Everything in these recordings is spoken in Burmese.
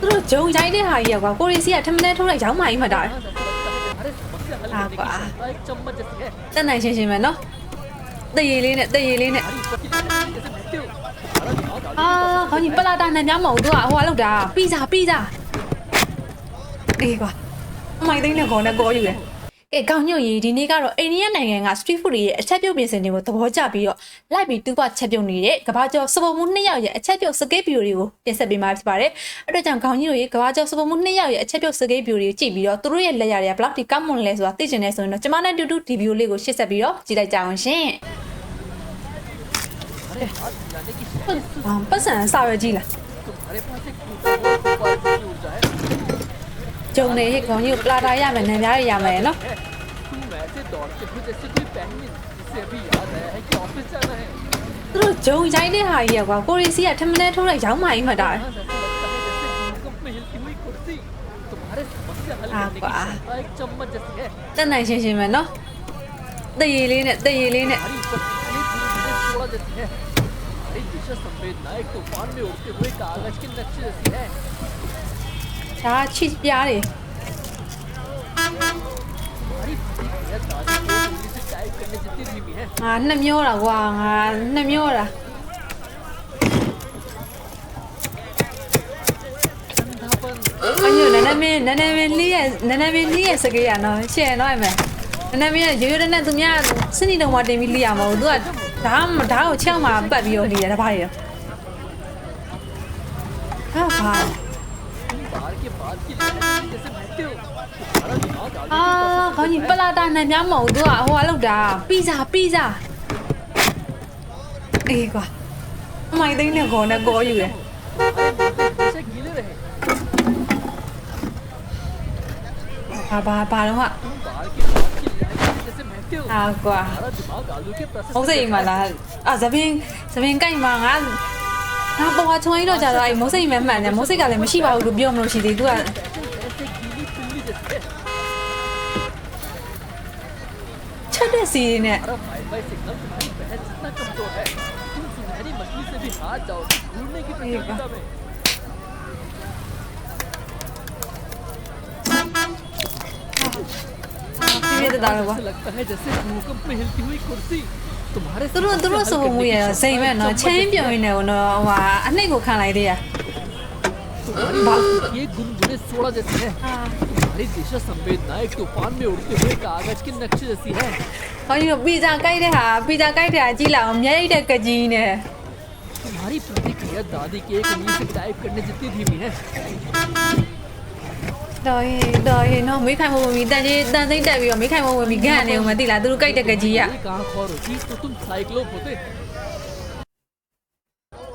သူတို့ဂျုံရိုင်းတဲ့ဟာကြီးကွာကိုရီစီကထမင်းထိုးလိုက်ရောင်းမကြီးမှတာဟာကွာတက်နိုင်ရှင်ရှင်ပဲနော်တရေလေးနဲ့တရေလေးနဲ့အာဟောညီပလာတာနဲ့များမဟုတ်သူကဟိုကလောက်တာပီဇာပီဇာအေးကွာအမိုင်သိန်းနဲ့ခေါ်နဲ့ကောယူတယ် ကဲကောင်းညွန့်ရေးဒီနေ့ကတော့အိန္ဒိယနိုင်ငံက street food တွေရဲ့အချက်ပြုတ်ပြင်ဆင်တွေကိုသဘောကျပြီးတော့လိုက်ပြီးတူပချက်ပြုတ်နေတဲ့ကဘာကျော်စပုံမှုနှစ်ယောက်ရဲ့အချက်ပြုတ်စကိတ်ဗီဒီယိုတွေကိုတင်ဆက်ပေးမှာဖြစ်ပါတယ်အဲ့တော့ကြောင့်ကောင်းညွန့်ရေးကဘာကျော်စပုံမှုနှစ်ယောက်ရဲ့အချက်ပြုတ်စကိတ်ဗီဒီယိုတွေကိုကြည့်ပြီးတော့သူတို့ရဲ့လက်ရာတွေကဘလောက်ထိကောင်းမွန်လဲဆိုတာသိချင်နေဆိုရင်တော့ကျွန်မနဲ့တူတူဒီဗီဒီယိုလေးကိုရှေ့ဆက်ပြီးတော့ကြည့်လိုက်ကြအောင်ရှင်ပတ်စံစာရကြည့်လား ဂျုံနေရဲ့ခေါင်းကြီးကိုပလာတာရမယ်နံပြားရရမယ်နော် है तुम ऐसे दौड़ते हो जैसे कोई पहले जिससे अभी याद आया है कि ऑफिस जाना है သူတို့ဂျုံရိုင်းတဲ့ဟာကြီးကွာကိုရီစီကထမင်းနဲ့ထိုးလိုက်ရောင်းမှကြီးမှတ်တာ हाँ, ऐसा लगता है जैसे भूकंप में हिलती हुई कुर्सी तुम्हारे समस्या हल हाँ, करने की वाह। क्षमता एक चम्मच जैसी है တက်နိုင်ရှင်းရှင်းပဲနော်တရေလေးနဲ့တရေလေးနဲ့ हमारी ऊपर की धीरे धीरे सोड़ा जैसी है हमारी दिशा संवेदना एक तूफान में उड़ते हुए कागज के नक्शे जैसी है ဒါချစ်ပြားတွေငါနှစ်မျိုးတာကွာငါနှစ်မျိုးတာအညိုနနမင်းနနမင်းလေးရဲ့နနမင်းလေးရဲ့စကေးရနော်ရှင်းတော့မယ်နနမင်းရိုးရိုးတနဲ့သူများစနေတုံးမှာတင်ပြီးလေးရမဟုတ်သူကဒါမှဒါကိုချက်မှာပတ်ပြီးတော့လေးရတပါးရဟာဘာ အာခေါင်းကြီးပလာတာနဲ့များမဟုတ်သူကဟိုကလောက်တာပီဇာပီဇာအေးကွာအမိုင်သိန်းနဲ့ခေါ်နဲ့ကောယူတယ်ဘာဘာဘာတော့ဟာအာကွာဟုတ်စိမ်မလားအာဇပင်းဇပင်းကိုက်မှာငါ ငါပေါ်ချုံကြီးတော့ကြတော့အဲ့မုတ်စိတ်မဲမှန်တယ်မုတ်စိတ်ကလည်းမရှိပါဘူးလို့ပြောမလို့ရှိသေးသူက ऐसे गीली पिल्ली जैसे है ချက်တဲ့စီတွေနဲ့ हमारा वाईफाई सिग्नल तुम्हारी बहन जितना कमजोर है तुम सुनहरी मछली से भी हाथ जाओगे ढूंढने की प्रतियोगिता में ပြည့်ပြည့်သားတော့ကွာ ऐसा लगता है जैसे भूकंप में हिलती हुई कुर्सी तुम्हारे သူတို့သူတို့ဆိုမှုရစိတ်မဲ့နော်ချင်းပြုံရင်းနေတော့ဟိုဟာအနှိတ်ကိုခံလိုက်သေးရ तुम्हारी ये गुनगुने सोड़ा जैसे है तुम्हारी दिशा संवेदना एक तूफान में उड़ते हुए कागज के नक्शे जैसी है ခေါင်းကြီးပီဇာကြိုက်တဲ့ဟာပီဇာကြိုက်တဲ့ဟာကြီးလာအောင်မြဲရိုက်တဲ့ကကြီးနဲ့ तुम्हारी प्रतिक्रिया दादी की एक उंगली से टाइप करने जितनी धीमी है တော်ရင်တော်ရင်နော်မိခိုင်မဝင်ပြီးတန်ကြီးတန်သိမ့်တက်ပြီးတော့မိခိုင်မဝင်ပြီးဂန့်နေအောင်မသိလားသူတို့ကြိုက်တဲ့ကကြီးက एक आंख और होती तो तुम साइक्लोप होते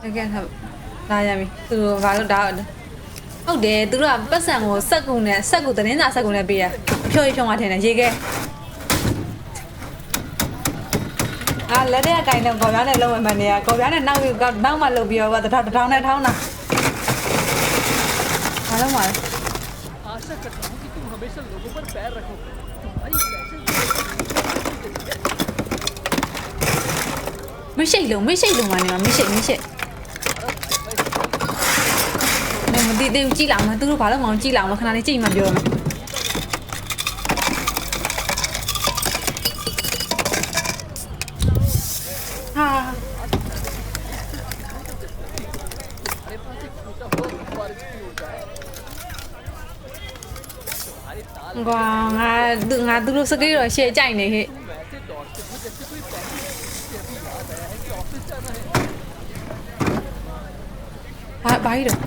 တကယ်ဟုတ်လာရပြီသူတို့ဘာလို့ဒါဟုတ်တယ်သူတို့ကပတ်စံကိုစက်ကုံနဲ့စက်ကုသတင်းစာစက်ကုံနဲ့ပေးရအဖြော်ဖြော်မှထင်တယ်ရေခဲအာလက်တဲ့ကိုင်းနဲ့ကော်ပြားနဲ့လုံးဝမှန်နေရကော်ပြားနဲ့နောက်ပြီးနောက်မှလုပ်ပြီးတော့တထောင်တထောင်နဲ့ထောင်းတာဘာလို့မလဲ आशा करता हूँ कि तुम हमेशा लोगों पर पैर रखो तुम्हारी fashion mới chạy lùng mới chạy lùng mà nó mới chạy mới chạy này mình đi đi chỉ làm mà tôi bảo là mà chỉ làm mà, khả năng này mà được. ။ကွာငါသူငါသူတို့စကိတ်တော့ရှယ်ကြိုက်နေဟဲ့။ဘာဘာကြီးတော့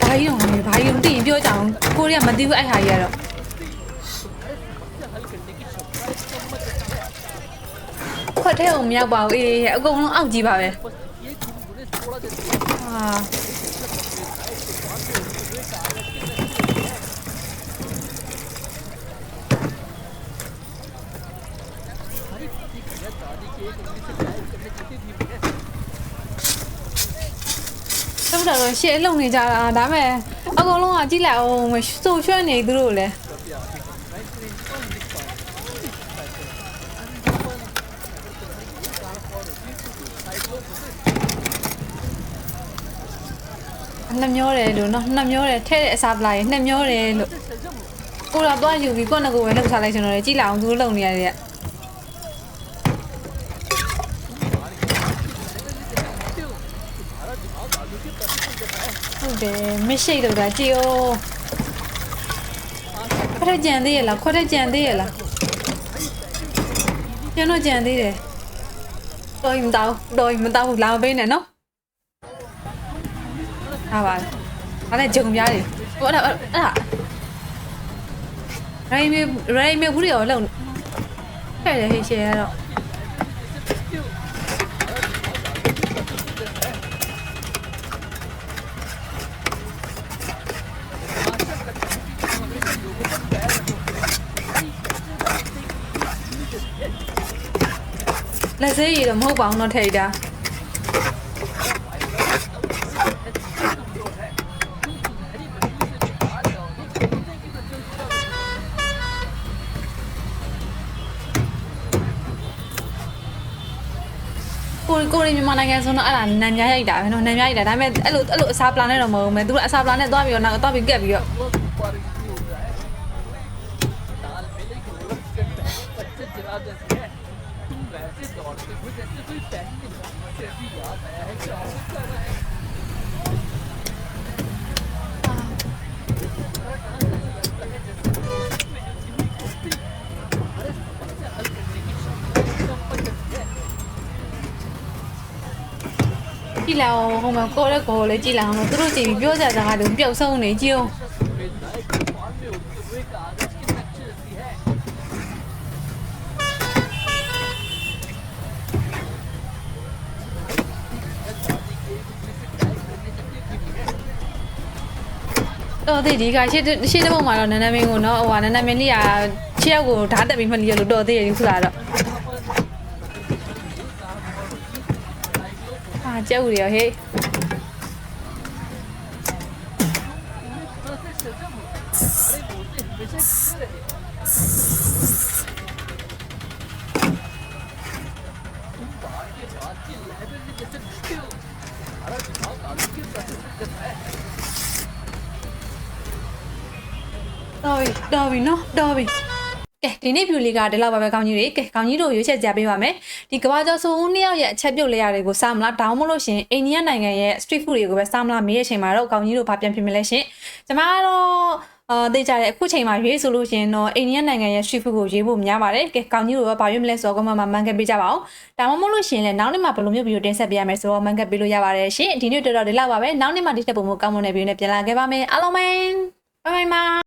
ဘာကြီးတော့ငါဘာကြီးတော့တင်ပြောကြအောင်ကိုရီးယားမသိဘူးအဲ့ဟာကြီးကတော့ခွက်ထဲအောင်မရောက်ပါဘူးအေးအကုန်လုံးအောက်ကြီးပါပဲ။အာ ရှေ့လုံနေကြတာဒါမဲ့အကုန်လုံးကကြည့်လိုက်အောင်စိုချွတ်နေသူတို့လည်းနှစ်မျောတယ်လို့နော်နှစ်မျောတယ်ထဲတဲ့အစားပလာရနှစ်မျောတယ်လို့ကိုတော့တွားယူပြီးကိုယ့်ငကိုယ်ပဲလှုပ်ရှားလိုက်ကျွန်တော်လည်းကြည့်လိုက်အောင်သူတို့လုံနေရတယ် တ်တယ်မရှိတော့တာကြည့်ဦးခွက်ထက်ကြံသေးရလားခွက်ထက်ကြံသေးရလားကျွန်တော်ကြံသေးတယ်တော်ရင်မတောက်တော်ရင်မတောက်ဘူးလာမပေးနဲ့နော်ဟာပါအဲ့ဒါဂျုံပြားတွေဟိုအဲ့ဒါအဲ့ဒါရိုင်းမေရိုင်းမေဘူးတွေရောလုံခဲ့တယ်ဟေ့ရှယ်ရတော့ လက်စေးရည်တော့မဟုတ်ပါဘူးနော်ထိုက်တာကိုကိုနေမြန်မာနိုင်ငံဆိုတော့အဲ့ဒါနံပြရိုက်တာပဲနော်နံပြရိုက်တာဒါပေမဲ့အဲ့လိုအဲ့လိုအစားပလာနဲ့တော့မဟုတ်ဘူးမဲသူကအစားပလာနဲ့သွားပြီးတော့နောက်သွားပြီးကက်ပြီးတော့ဒါလည်းလေကိုစက်တာတဲ့ chị là hôm mà cô đấy cô lấy chị là hôm tôi chỉ biết ra rằng đứng biểu sâu này chiêu တော်သေးဒီကရှေ့ရှေ့တစ်ပုံမှာတော့နန်းနန်းမင်းကိုနော်ဟိုကနန်းနန်းမင်းလေးကခြေရောက်ကိုဓာတ်တက်ပြီးမှလီရလို့တော်သေးတယ်ဒီဆိုတာတော့။အာကြောက်ရဟေး တော်ပြီတော်ပြီနော်တော်ပြီကဲဒီနေ့ view လေးကဒီလောက်ပါပဲကောင်းကြီးတွေကဲကောင်းကြီးတို့ရွေးချက်ကြပေးပါမယ်ဒီကဘာကျော်ဆိုဦးနှစ်ယောက်ရဲ့အချက်ပြုတ်လေးရတွေကိုစားမလားတောင်းမလို့ရှင်အိန္ဒိယနိုင်ငံရဲ့ street food တွေကိုပဲစားမလားမေးတဲ့အချိန်မှာတော့ကောင်းကြီးတို့ဘာပြန်ပြင်မလဲရှင်ကျမကတော့အာသိကြတယ်အခုချိန်မှာရွေးဆိုလို့ရှင်တော့အိန္ဒိယနိုင်ငံရဲ့ street food ကိုရွေးဖို့များပါတယ်ကဲကောင်းကြီးတို့ကဘာရွေးမလဲဆိုတော့ကမ္ဘာမှာမှန်ကန်ပေးကြပါအောင်ဒါမှမဟုတ်လို့ရှင်လည်းနောက်နေ့မှာဘယ်လိုမျိုးဗီဒီယိုတင်ဆက်ပေးရမယ်ဆိုတော့မှန်ကန်ပေးလို့ရပါတယ်ရှင်ဒီနေ့တော်တော်ဒီလောက်ပါပဲနောက်နေ့မှာဒီတက်ပုံမကောင်းမွန်တဲ့ဗီဒီယိုနဲ့ပြန်လာခဲ့ပါမယ်အားလုံးပဲဘိုင်ဘိုင်ပါ